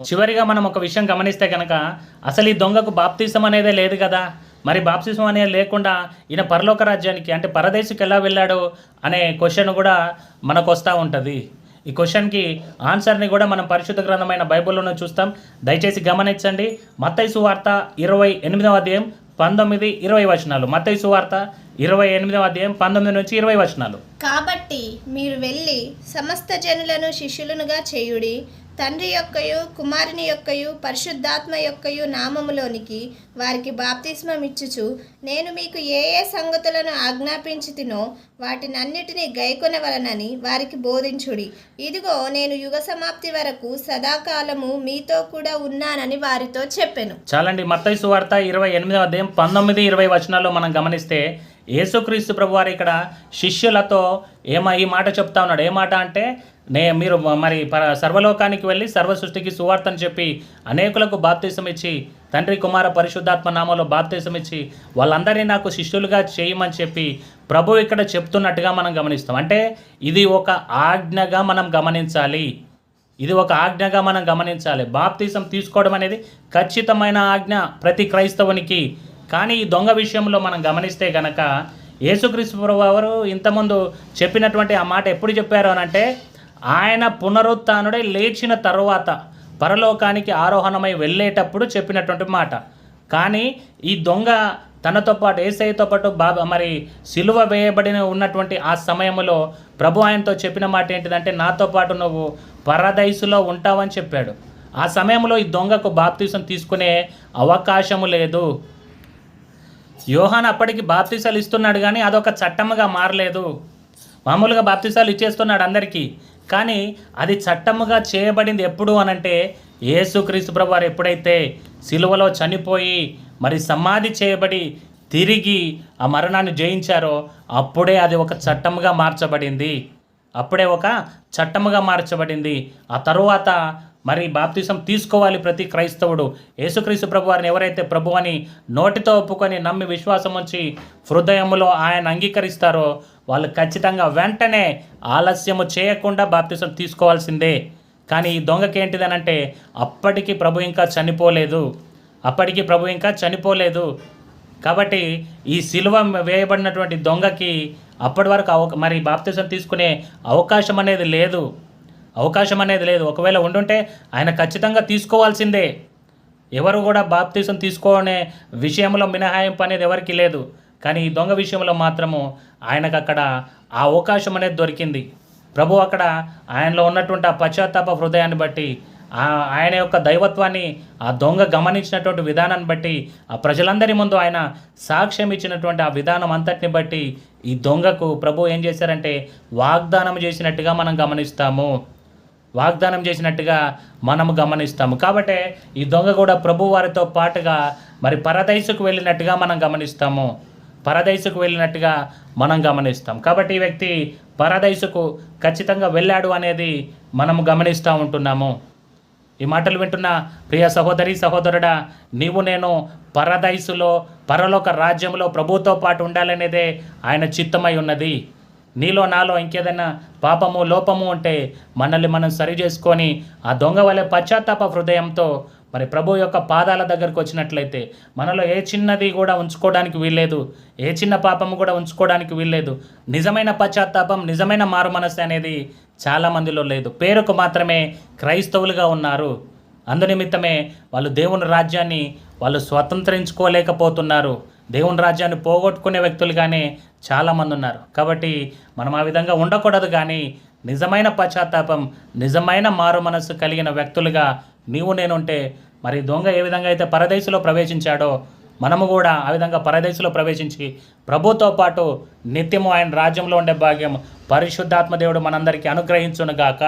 చివరిగా మనం ఒక విషయం గమనిస్తే కనుక అసలు ఈ దొంగకు బాప్తిసం అనేదే లేదు కదా? మరి బాప్తిసం అనేది లేకుండా ఈయన పరలోక రాజ్యానికి అంటే పరదేశికి ఎలా వెళ్ళాడు అనే క్వశ్చన్ కూడా మనకు వస్తూ ఉంటుంది. ఈ క్వశ్చన్కి ఆన్సర్ని కూడా మనం పరిశుద్ధ గ్రంథమైన బైబిల్లోనే చూస్తాం. దయచేసి గమనించండి. మత్తైసు సువార్త ఇరవై ఎనిమిదవ అధ్యాయం పంతొమ్మిది ఇరవై వచనాలు. మత్తైసు సువార్త ఇరవై ఎనిమిదవ అధ్యాయం పంతొమ్మిది నుంచి ఇరవై వచనాలు. కాబట్టి మీరు వెళ్ళి సమస్త జనులను శిష్యులనుగా చేయుడి. తండ్రి యొక్కయు కుమారుని యొక్కయు పరిశుద్ధాత్మ యొక్కయు నామములోనికి వారికి బాప్తిస్మం ఇచ్చుచు నేను మీకు ఏ ఏ సంగతులను ఆజ్ఞాపించుతునో వాటినన్నిటినీ గైకొనవలనని వారికి బోధించుడి. ఇదిగో నేను యుగ సమాప్తి వరకు సదాకాలము మీతో కూడా ఉన్నానని వారితో చెప్పాను. చాలండి మత్తయి సువార్త ఇరవై ఎనిమిదవ అధ్యాయం పంతొమ్మిది ఇరవై వచనాల్లో మనం గమనిస్తే యేసుక్రీస్తు ప్రభువారు ఇక్కడ శిష్యులతో ఏమ ఈ మాట చెప్తా ఉన్నాడు. ఏ మాట అంటే నే మీరు మరి సర్వలోకానికి వెళ్ళి సర్వ సృష్టికి సువార్తను చెప్పి అనేకులకు బాప్తీసం ఇచ్చి తండ్రి కుమార పరిశుద్ధాత్మ నామంలో బాప్తీసం ఇచ్చి వాళ్ళందరినీ నాకు శిష్యులుగా చేయమని చెప్పి ప్రభు ఇక్కడ చెప్తున్నట్టుగా మనం గమనిస్తాం. అంటే ఇది ఒక ఆజ్ఞగా మనం గమనించాలి. ఇది ఒక ఆజ్ఞగా మనం గమనించాలి. బాప్తీసం తీసుకోవడం అనేది ఖచ్చితమైన ఆజ్ఞ ప్రతి క్రైస్తవునికి. కానీ ఈ దొంగ విషయంలో మనం గమనిస్తే గనక యేసుక్రీస్తు ప్రభు వారు ఇంతకుముందు చెప్పినటువంటి ఆ మాట ఎప్పుడు చెప్పారు అని అంటే ఆయన పునరుత్నుడై లేచిన తరువాత పరలోకానికి ఆరోహణమై వెళ్ళేటప్పుడు చెప్పినటువంటి మాట. కానీ ఈ దొంగ తనతో పాటు ఏసైతో పాటు బాబా మరి సిలువ వేయబడిన ఉన్నటువంటి ఆ సమయంలో ప్రభు ఆయనతో చెప్పిన మాట ఏంటిదంటే నాతో పాటు నువ్వు పరదైసులో ఉంటావని చెప్పాడు. ఆ సమయంలో ఈ దొంగకు బాప్తీసం తీసుకునే అవకాశము లేదు. యోహాన్ అప్పటికి బాప్తీసాలు ఇస్తున్నాడు కానీ అదొక చట్టముగా మారలేదు. మామూలుగా బాప్తీసాలు ఇచ్చేస్తున్నాడు అందరికీ. కానీ అది చట్టముగా చేయబడింది ఎప్పుడు అనంటే యేసుక్రీస్తు ప్రభు ప్రభువారు ఎప్పుడైతే సిలువలో చనిపోయి మరి సమాధి చేయబడి తిరిగి ఆ మరణాన్ని జయించారో అప్పుడే అది ఒక చట్టముగా మార్చబడింది. అప్పుడే ఒక చట్టముగా మార్చబడింది. ఆ తరువాత మరి బాప్తిసం తీసుకోవాలి ప్రతి క్రైస్తవుడు. యేసుక్రీస్తు ప్రభు వారిని ఎవరైతే ప్రభు అని నోటితో ఒప్పుకొని నమ్మి విశ్వాసం ఉంచి హృదయములో ఆయన అంగీకరిస్తారో వాళ్ళు ఖచ్చితంగా వెంటనే ఆలస్యము చేయకుండా బాప్తిసం తీసుకోవాల్సిందే. కానీ ఈ దొంగకి ఏంటిదనంటే అప్పటికి ప్రభు ఇంకా చనిపోలేదు. అప్పటికి ప్రభు ఇంకా చనిపోలేదు. కాబట్టి ఈ సిలువ వేయబడినటువంటి దొంగకి అప్పటి వరకు అవ మరి బాప్తిసం తీసుకునే అవకాశం అనేది లేదు. అవకాశం అనేది లేదు. ఒకవేళ ఉండుంటే ఆయన ఖచ్చితంగా తీసుకోవాల్సిందే. ఎవరు కూడా బాప్తీసం తీసుకోనే విషయంలో మినహాయింపు అనేది ఎవరికి లేదు. కానీ ఈ దొంగ విషయంలో మాత్రము ఆయనకు అక్కడ ఆ అవకాశం అనేది దొరికింది. ప్రభు అక్కడ ఆయనలో ఉన్నటువంటి ఆ పశ్చాత్తాప హృదయాన్ని బట్టి ఆ ఆయన యొక్క దైవత్వాన్ని ఆ దొంగ గమనించినటువంటి విధానాన్ని బట్టి ఆ ప్రజలందరి ముందు ఆయన సాక్ష్యం ఇచ్చినటువంటి ఆ విధానం అంతటిని బట్టి ఈ దొంగకు ప్రభు ఏం చేశారంటే వాగ్దానం చేసినట్టుగా మనం గమనిస్తాము. వాగ్దానం చేసినట్టుగా మనము గమనిస్తాము. కాబట్టి ఈ దొంగ కూడా ప్రభు వారితో పాటుగా మరి పరదైసుకు వెళ్ళినట్టుగా మనం గమనిస్తాము. పరదైసుకు వెళ్ళినట్టుగా మనం గమనిస్తాం. కాబట్టి ఈ వ్యక్తి పరదైసుకు ఖచ్చితంగా వెళ్ళాడు అనేది మనము గమనిస్తూ ఉంటున్నాము. ఈ మాటలు వింటున్న ప్రియ సహోదరి సహోదరుడా నీవు నేను పరదైసులో పరలోక రాజ్యంలో ప్రభుతో పాటు ఉండాలనేదే ఆయన చిత్తమై ఉన్నది. నీలో నాలో ఇంకేదైనా పాపము లోపము ఉంటే మనల్ని మనం సరి చేసుకొని ఆ దొంగ వలె పశ్చాత్తాప హృదయంతో మరి ప్రభు యొక్క పాదాల దగ్గరకు వచ్చినట్లయితే మనలో ఏ చిన్నది కూడా ఉంచుకోవడానికి వీల్లేదు ఏ చిన్న పాపము కూడా ఉంచుకోవడానికి వీల్లేదు. నిజమైన పశ్చాత్తాపం నిజమైన మారు మనస్సు అనేది చాలామందిలో లేదు. పేరుకు మాత్రమే క్రైస్తవులుగా ఉన్నారు. అందునిమిత్తమే వాళ్ళు దేవుని రాజ్యాన్ని వాళ్ళు స్వతంత్రించుకోలేకపోతున్నారు. దేవుని రాజ్యాన్ని పోగొట్టుకునే వ్యక్తులుగానే చాలామంది ఉన్నారు. కాబట్టి మనం ఆ విధంగా ఉండకూడదు కానీ నిజమైన పశ్చాత్తాపం నిజమైన మారు మనస్సు కలిగిన వ్యక్తులుగా నీవు నేనుంటే మరి దొంగ ఏ విధంగా అయితే పరదేశంలో ప్రవేశించాడో మనము కూడా ఆ విధంగా పరదేశంలో ప్రవేశించి ప్రభుతో పాటు నిత్యము ఆయన రాజ్యంలో ఉండే భాగ్యం పరిశుద్ధాత్మ దేవుడు మనందరికీ అనుగ్రహించునుగాక.